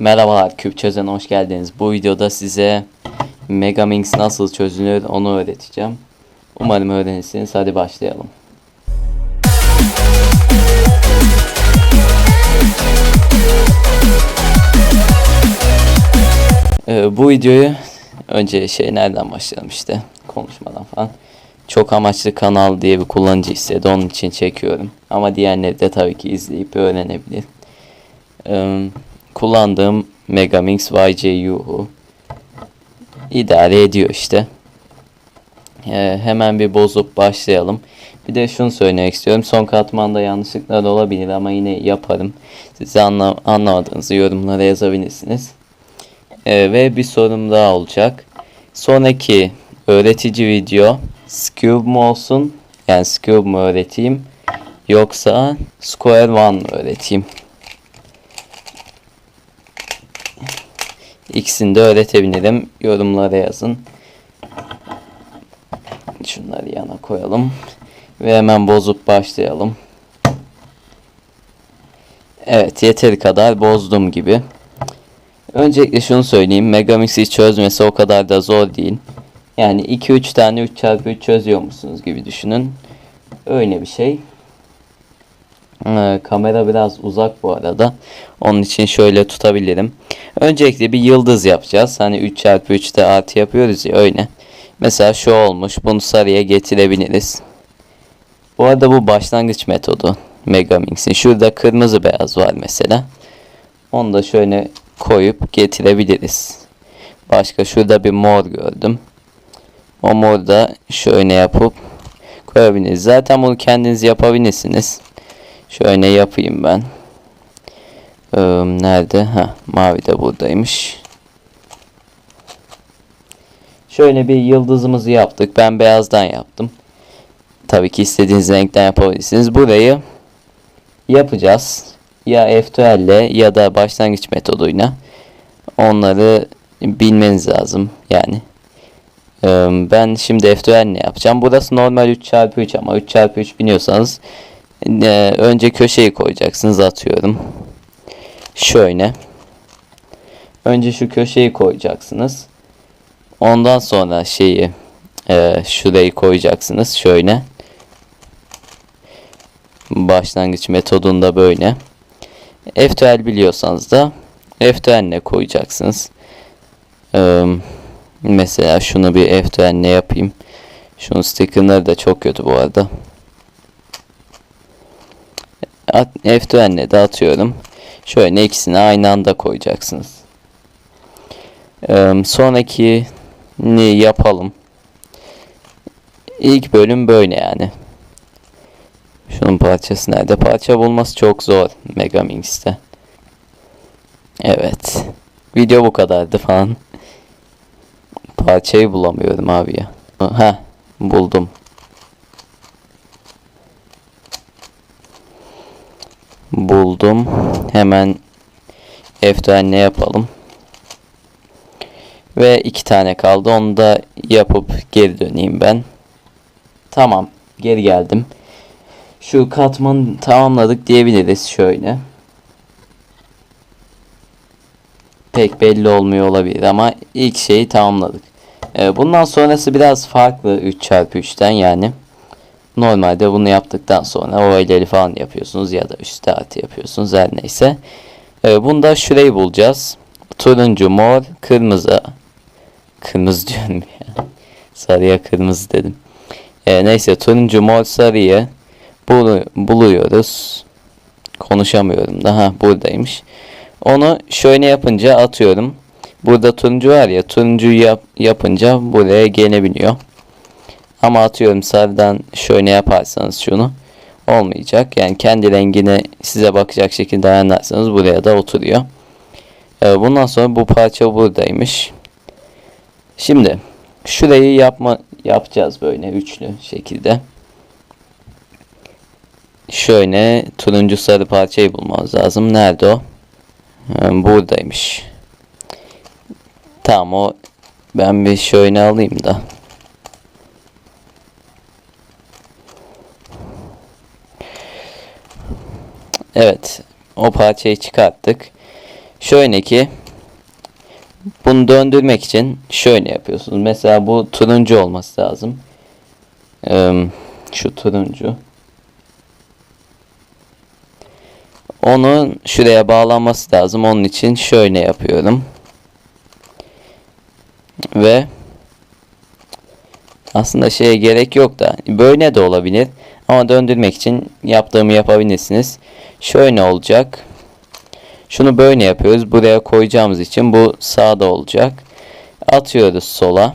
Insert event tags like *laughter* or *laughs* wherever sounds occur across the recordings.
Merhabalar küp çözen hoş geldiniz. Bu videoda size Megaminx nasıl çözülür onu öğreteceğim. Umarım öğrenirsiniz. Hadi başlayalım. Ee, bu videoyu önce şey nereden başlayalım işte konuşmadan falan. Çok amaçlı kanal diye bir kullanıcı istedi. Onun için çekiyorum. Ama diğerleri de tabii ki izleyip öğrenebilir. Ee, kullandığım Megaminx YJU'yu idare ediyor işte. Ee, hemen bir bozup başlayalım. Bir de şunu söylemek istiyorum. Son katmanda yanlışlıklar olabilir ama yine yaparım. Size anla anlamadığınızı yorumlara yazabilirsiniz. Ee, ve bir sorum daha olacak. Sonraki öğretici video Scube mu olsun? Yani Scube mu öğreteyim? Yoksa Square One mı öğreteyim? İkisini de öğretebilirim. Yorumlara yazın. Şunları yana koyalım. Ve hemen bozup başlayalım. Evet yeteri kadar bozdum gibi. Öncelikle şunu söyleyeyim. Megamix'i çözmesi o kadar da zor değil. Yani 2-3 tane 3x3 çözüyor musunuz gibi düşünün. Öyle bir şey. Ee, kamera biraz uzak bu arada. Onun için şöyle tutabilirim. Öncelikle bir yıldız yapacağız. Hani 3x3'te artı yapıyoruz ya öyle. Mesela şu olmuş. Bunu sarıya getirebiliriz. Bu arada bu başlangıç metodu. Megamix'in. Şurada kırmızı beyaz var mesela. Onu da şöyle koyup getirebiliriz. Başka şurada bir mor gördüm. O mor da şöyle yapıp koyabiliriz. Zaten bunu kendiniz yapabilirsiniz. Şöyle yapayım ben. Ee, nerede? Ha, mavi de buradaymış. Şöyle bir yıldızımızı yaptık. Ben beyazdan yaptım. Tabii ki istediğiniz renkten yapabilirsiniz. Burayı yapacağız. Ya F2L ile ya da başlangıç metoduyla. Onları bilmeniz lazım. Yani ee, ben şimdi F2L ne yapacağım? Burası normal 3x3 ama 3x3 biliyorsanız e, önce köşeyi koyacaksınız atıyorum. Şöyle. Önce şu köşeyi koyacaksınız. Ondan sonra şeyi e, şurayı koyacaksınız. Şöyle. Başlangıç metodunda böyle. F2L biliyorsanız da F2L ne koyacaksınız. Ee, mesela şunu bir F2L ne yapayım. Şunun stickerları da çok kötü bu arada. F2L'le de atıyorum. Şöyle ikisini aynı anda koyacaksınız. Ee, sonraki ne yapalım. İlk bölüm böyle yani. Şunun parçası nerede? Parça bulması çok zor Megaminx'te. Evet. Video bu kadardı falan. Parçayı bulamıyorum abi ya. Ha, buldum. Buldum. Hemen F4 ne yapalım? Ve iki tane kaldı. Onu da yapıp geri döneyim ben. Tamam. Geri geldim. Şu katmanı tamamladık diyebiliriz şöyle. Pek belli olmuyor olabilir ama ilk şeyi tamamladık. Ee, bundan sonrası biraz farklı 3x3'ten yani. Normalde bunu yaptıktan sonra o ileri falan yapıyorsunuz ya da üstte artı yapıyorsunuz her neyse. Ee, bunda şurayı bulacağız. Turuncu, mor, kırmızı. Kırmızı diyorum ya. Sarıya kırmızı dedim. Ee, neyse turuncu, mor, sarıyı bul buluyoruz. Konuşamıyorum daha buradaymış. Onu şöyle yapınca atıyorum. Burada turuncu var ya turuncuyu yap yapınca buraya gelebiliyor. Ama atıyorum sarıdan şöyle yaparsanız şunu olmayacak. Yani kendi rengine size bakacak şekilde ayarlarsanız buraya da oturuyor. Ee, bundan sonra bu parça buradaymış. Şimdi şurayı yapma yapacağız böyle üçlü şekilde. Şöyle turuncu sarı parçayı bulmamız lazım. Nerede o? Ee, buradaymış. Tamam o ben bir şöyle alayım da. Evet. O parçayı çıkarttık. Şöyle ki bunu döndürmek için şöyle yapıyorsunuz. Mesela bu turuncu olması lazım. Ee, şu turuncu. Onun şuraya bağlanması lazım. Onun için şöyle yapıyorum. Ve aslında şeye gerek yok da böyle de olabilir. Ama döndürmek için yaptığımı yapabilirsiniz. Şöyle olacak. Şunu böyle yapıyoruz. Buraya koyacağımız için bu sağda olacak. Atıyoruz sola.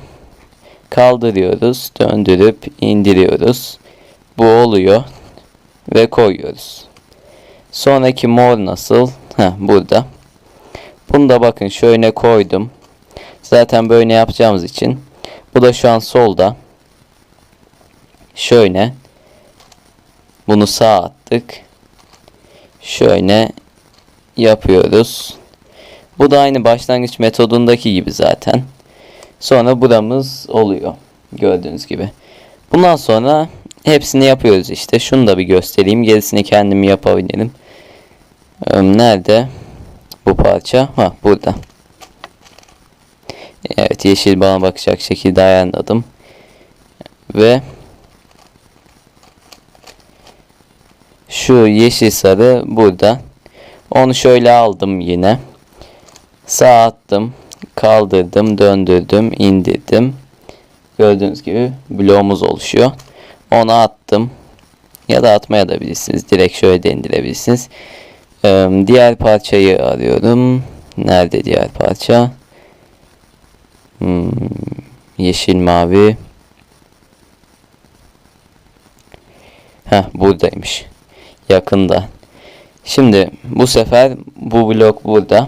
Kaldırıyoruz. Döndürüp indiriyoruz. Bu oluyor. Ve koyuyoruz. Sonraki mor nasıl? Heh, burada. Bunu da bakın şöyle koydum. Zaten böyle yapacağımız için. Bu da şu an solda. Şöyle. Bunu sağ attık. Şöyle yapıyoruz. Bu da aynı başlangıç metodundaki gibi zaten. Sonra buramız oluyor. Gördüğünüz gibi. Bundan sonra hepsini yapıyoruz işte. Şunu da bir göstereyim. Gerisini kendim yapabilirim. Ee, Nerede? Bu parça. Ha burada. Evet yeşil bana bakacak şekilde ayarladım. Ve şu yeşil sarı burada. Onu şöyle aldım yine. Sağ attım. Kaldırdım. Döndürdüm. indirdim. Gördüğünüz gibi bloğumuz oluşuyor. Onu attım. Ya da atmaya da bilirsiniz. Direkt şöyle de indirebilirsiniz. Ee, diğer parçayı arıyorum. Nerede diğer parça? Hmm, yeşil mavi. Heh buradaymış. Yakında. Şimdi bu sefer bu blok burada.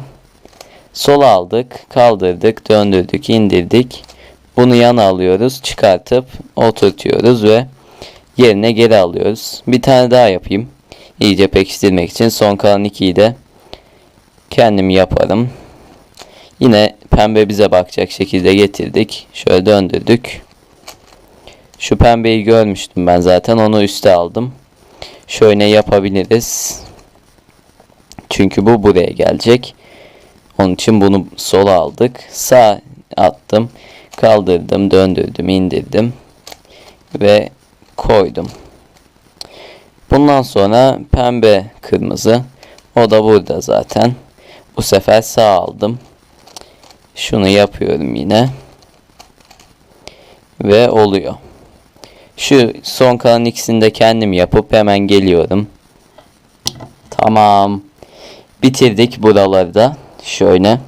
Sola aldık, kaldırdık, döndürdük, indirdik. Bunu yana alıyoruz, çıkartıp oturtuyoruz ve yerine geri alıyoruz. Bir tane daha yapayım. İyice pekiştirmek için son kalan ikiyi de kendim yaparım. Yine pembe bize bakacak şekilde getirdik. Şöyle döndürdük. Şu pembeyi görmüştüm ben zaten. Onu üste aldım. Şöyle yapabiliriz. Çünkü bu buraya gelecek. Onun için bunu sola aldık. Sağ attım. Kaldırdım, döndürdüm, indirdim. Ve koydum. Bundan sonra pembe kırmızı. O da burada zaten. Bu sefer sağ aldım. Şunu yapıyorum yine. Ve oluyor. Şu son kalan ikisini de kendim yapıp hemen geliyorum. Tamam. Bitirdik buraları da. Şöyle.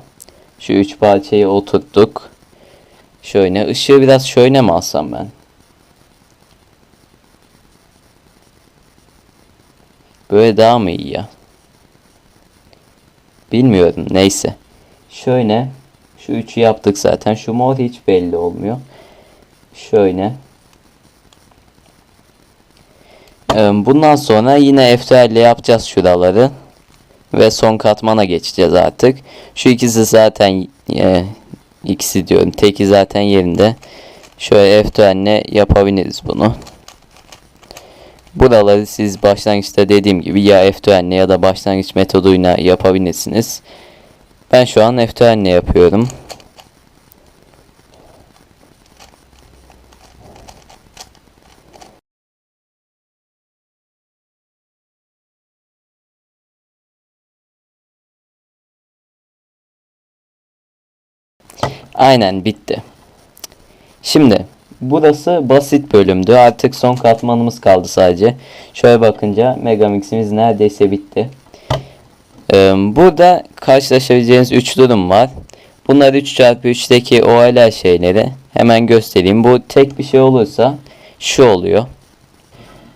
Şu üç parçayı oturttuk. Şöyle. ışığı biraz şöyle mi alsam ben? Böyle daha mı iyi ya? Bilmiyorum. Neyse. Şöyle. Şu üçü yaptık zaten. Şu mor hiç belli olmuyor. Şöyle. Ee, Bundan sonra yine F4 ile yapacağız şuraları. Ve son katmana geçeceğiz artık. Şu ikisi zaten e, ikisi diyorum. Teki zaten yerinde. Şöyle F4 ile yapabiliriz bunu. Buraları siz başlangıçta dediğim gibi ya F4 ile ya da başlangıç metoduyla yapabilirsiniz. Ben şu an F4 ile yapıyorum. Aynen bitti. Şimdi burası basit bölümdü. Artık son katmanımız kaldı sadece. Şöyle bakınca Megamix'imiz neredeyse bitti. Ee, burada karşılaşabileceğiniz 3 durum var. Bunlar 3x3'teki OLL şeyleri. Hemen göstereyim. Bu tek bir şey olursa şu oluyor.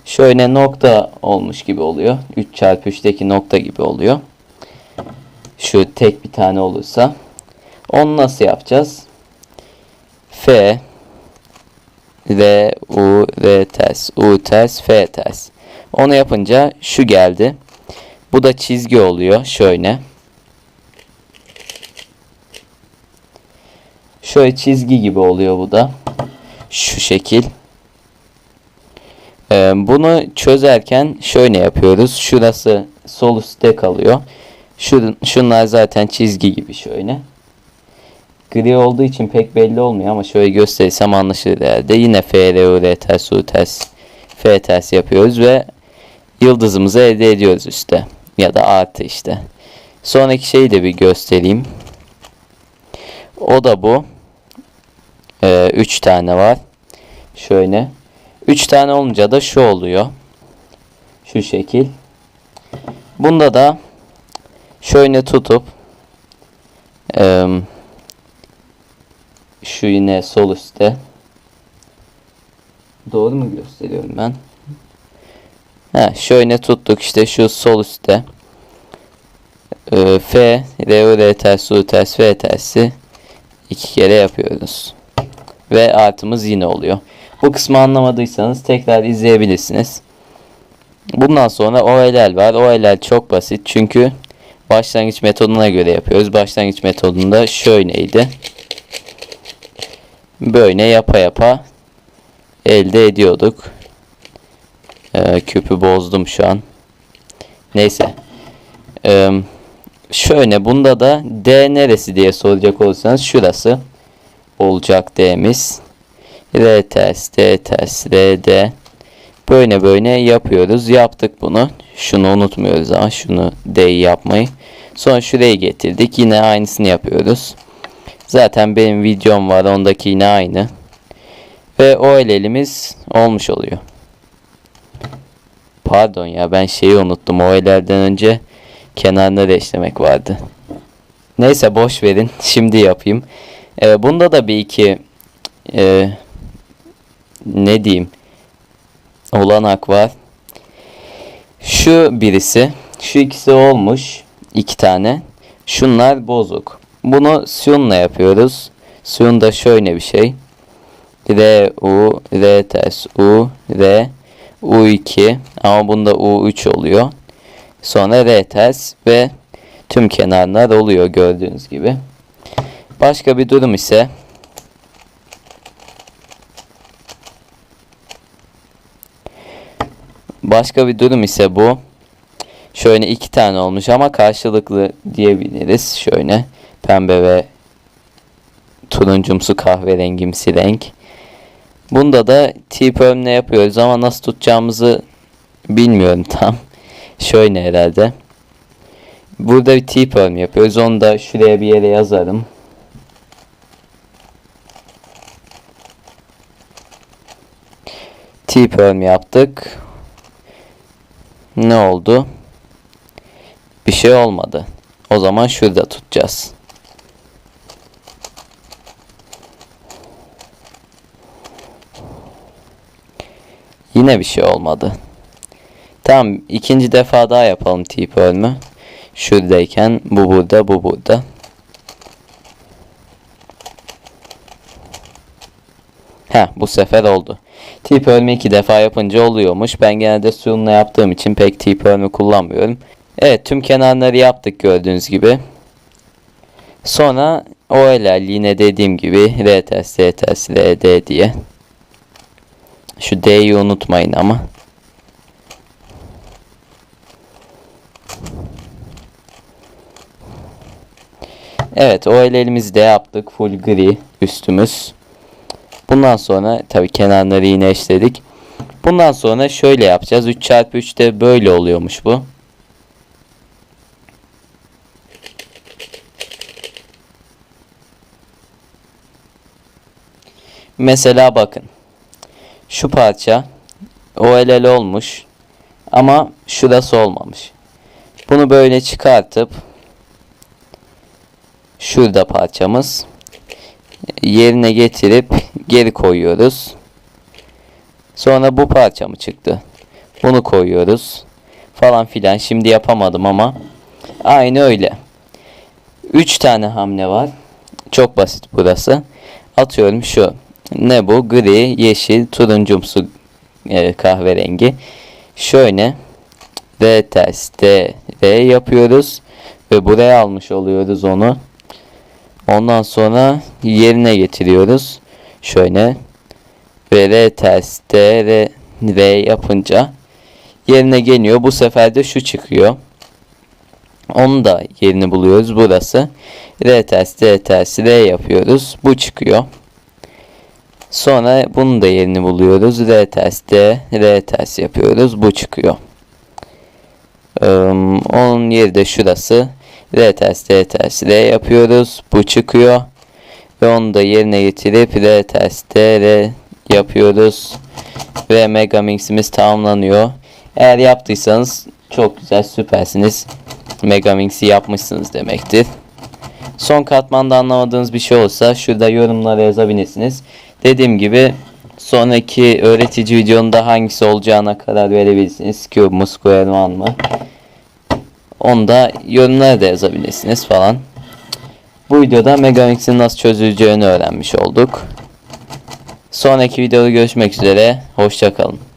Şöyle nokta olmuş gibi oluyor. 3x3'teki nokta gibi oluyor. Şu tek bir tane olursa. Onu nasıl yapacağız? F R U R ters U ters F ters. Onu yapınca şu geldi. Bu da çizgi oluyor. Şöyle. Şöyle çizgi gibi oluyor bu da. Şu şekil. Ee, bunu çözerken şöyle yapıyoruz. Şurası sol üstte kalıyor. Şu, şunlar zaten çizgi gibi şöyle. Gri olduğu için pek belli olmuyor ama şöyle gösterirsem anlaşılır herhalde. Yine F, R, U, R ters, U ters, F ters yapıyoruz ve yıldızımızı elde ediyoruz üstte. Ya da artı işte. Sonraki şeyi de bir göstereyim. O da bu. 3 tane var. Şöyle. 3 tane olunca da şu oluyor. Şu şekil. Bunda da şöyle tutup eee, şu yine sol üstte. Doğru mu gösteriyorum ben? Ha, şöyle tuttuk işte şu sol üstte. Ee, F, R, R ters, U ters, F tersi iki kere yapıyoruz. Ve artımız yine oluyor. Bu kısmı anlamadıysanız tekrar izleyebilirsiniz. Bundan sonra OLL var. OLL çok basit çünkü başlangıç metoduna göre yapıyoruz. Başlangıç metodunda şöyleydi. Böyle yapa yapa elde ediyorduk. Ee, küpü bozdum şu an. Neyse. Ee, şöyle bunda da D neresi diye soracak olursanız şurası olacak D'miz. R ters, D ters, R, D. Böyle böyle yapıyoruz. Yaptık bunu. Şunu unutmuyoruz ama şunu D'yi yapmayı. Sonra şuraya getirdik. Yine aynısını yapıyoruz. Zaten benim videom var. Ondaki yine aynı. Ve o el elimiz olmuş oluyor. Pardon ya ben şeyi unuttum. O ellerden önce kenarına reşlemek vardı. Neyse boş verin. *laughs* Şimdi yapayım. Ee, bunda da bir iki e, ne diyeyim olanak var. Şu birisi. Şu ikisi olmuş. iki tane. Şunlar bozuk. Bunu Sion'la yapıyoruz. Sion da şöyle bir şey. R, U, R ters, U, R, U2 ama bunda U3 oluyor. Sonra R ters ve tüm kenarlar oluyor gördüğünüz gibi. Başka bir durum ise Başka bir durum ise bu. Şöyle iki tane olmuş ama karşılıklı diyebiliriz. Şöyle pembe ve turuncumsu kahverengimsi renk. Bunda da T-perm ne yapıyoruz ama nasıl tutacağımızı bilmiyorum tam. *laughs* Şöyle herhalde. Burada bir T-perm yapıyoruz. Onu da şuraya bir yere yazarım. T-perm yaptık. Ne oldu? Bir şey olmadı. O zaman şurada tutacağız. Yine bir şey olmadı. Tamam ikinci defa daha yapalım tip ölmü. Şuradayken bu burada bu burada. Heh bu sefer oldu. Tip ölme iki defa yapınca oluyormuş. Ben genelde suyunla yaptığım için pek tip ölme kullanmıyorum. Evet tüm kenarları yaptık gördüğünüz gibi. Sonra OLL yine dediğim gibi R ters R ters R D diye. Şu D'yi unutmayın ama. Evet o el elimizi de yaptık. Full gri üstümüz. Bundan sonra tabi kenarları yine eşledik. Bundan sonra şöyle yapacağız. 3 çarpı 3 de böyle oluyormuş bu. Mesela bakın. Şu parça o olmuş. Ama şurası olmamış. Bunu böyle çıkartıp şurada parçamız yerine getirip geri koyuyoruz. Sonra bu parça mı çıktı? Bunu koyuyoruz. Falan filan. Şimdi yapamadım ama aynı öyle. 3 tane hamle var. Çok basit burası. Atıyorum şu. Ne bu? Gri, yeşil, turuncumsu e, kahverengi. Şöyle D ters D, D yapıyoruz. Ve buraya almış oluyoruz onu. Ondan sonra yerine getiriyoruz. Şöyle ve R ters D R, R yapınca yerine geliyor. Bu sefer de şu çıkıyor. Onun da yerini buluyoruz burası. R ters R ters R yapıyoruz. Bu çıkıyor. Sonra bunun da yerini buluyoruz. R ters D R ters yapıyoruz. Bu çıkıyor. Ee, onun yeri de şurası. R ters R ters R yapıyoruz. Bu çıkıyor. Ve onu da yerine getirip R ters D R yapıyoruz. Ve Megamix'imiz tamamlanıyor. Eğer yaptıysanız çok güzel süpersiniz. Megamix'i yapmışsınız demektir. Son katmanda anlamadığınız bir şey olsa şurada yorumlara yazabilirsiniz. Dediğim gibi sonraki öğretici videonun hangisi olacağına karar verebilirsiniz. Cube mu Square One mı? Onu da yorumlara yazabilirsiniz falan. Bu videoda Megamix'in nasıl çözüleceğini öğrenmiş olduk. Sonraki videoda görüşmek üzere. Hoşçakalın.